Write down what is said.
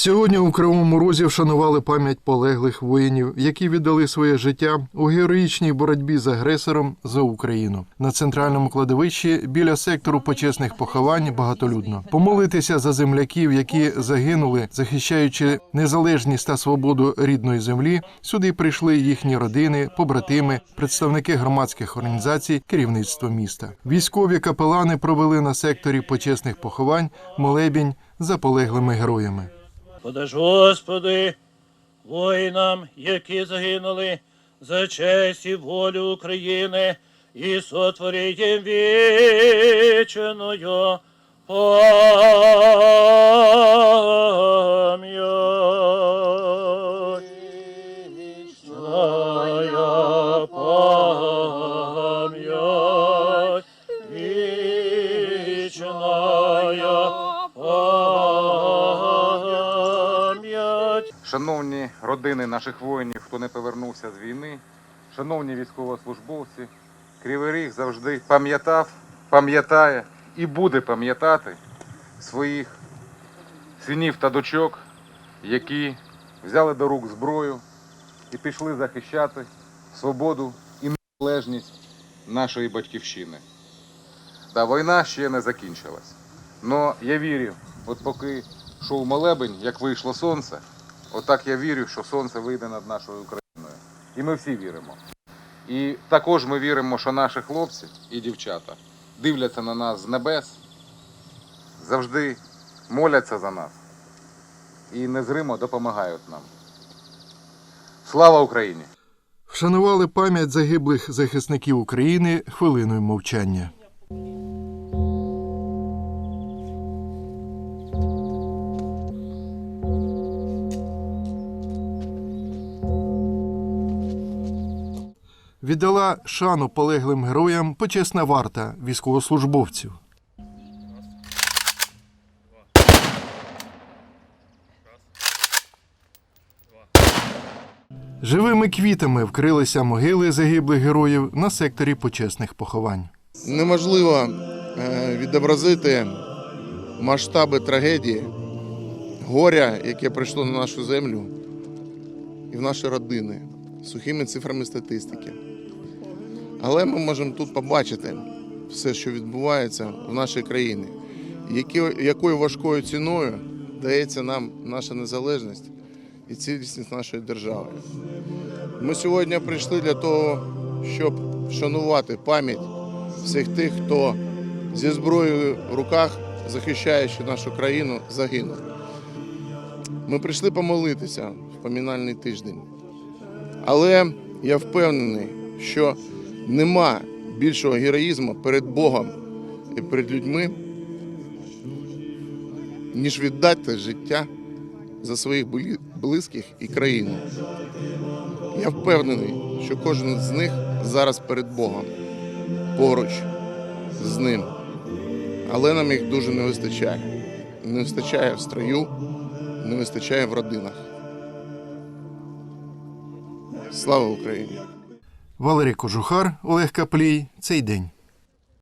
Сьогодні у Кривому Розі вшанували пам'ять полеглих воїнів, які віддали своє життя у героїчній боротьбі з агресором за Україну. На центральному кладовищі біля сектору почесних поховань багатолюдно. Помолитися за земляків, які загинули, захищаючи незалежність та свободу рідної землі. Сюди прийшли їхні родини, побратими, представники громадських організацій, керівництво міста. Військові капелани провели на секторі почесних поховань молебінь за полеглими героями. Подаж, Господи, воїнам, які загинули за честь і волю України, і сотворієм вічною пам'ять. Пам'ять. Шановні родини наших воїнів, хто не повернувся з війни, шановні військовослужбовці, Кривий Ріг завжди пам'ятав, пам'ятає і буде пам'ятати своїх синів та дочок, які взяли до рук зброю і пішли захищати свободу і незалежність нашої батьківщини. Та війна ще не закінчилась. Но я вірю, от поки йшов молебень, як вийшло сонце, отак я вірю, що сонце вийде над нашою Україною. І ми всі віримо. І також ми віримо, що наші хлопці і дівчата дивляться на нас з небес, завжди моляться за нас і незримо допомагають нам. Слава Україні! Вшанували пам'ять загиблих захисників України хвилиною мовчання. Віддала шану полеглим героям почесна варта військовослужбовців. Живими квітами вкрилися могили загиблих героїв на секторі почесних поховань. неможливо е, відобразити масштаби трагедії, горя, яке прийшло на нашу землю і в наші родини сухими цифрами статистики. Але ми можемо тут побачити все, що відбувається в нашій країні, якою важкою ціною дається нам наша незалежність і цілісність нашої держави. Ми сьогодні прийшли для того, щоб вшанувати пам'ять всіх тих, хто зі зброєю в руках, захищаючи нашу країну, загинув. Ми прийшли помолитися в помінальний тиждень. Але я впевнений, що нема більшого героїзму перед Богом і перед людьми, ніж віддати життя за своїх близьких і країну. Я впевнений, що кожен з них зараз перед Богом поруч з ним. Але нам їх дуже не вистачає. Не вистачає в строю, не вистачає в родинах. Слава Україні! Валерій Кожухар, Олег Каплій. Цей день.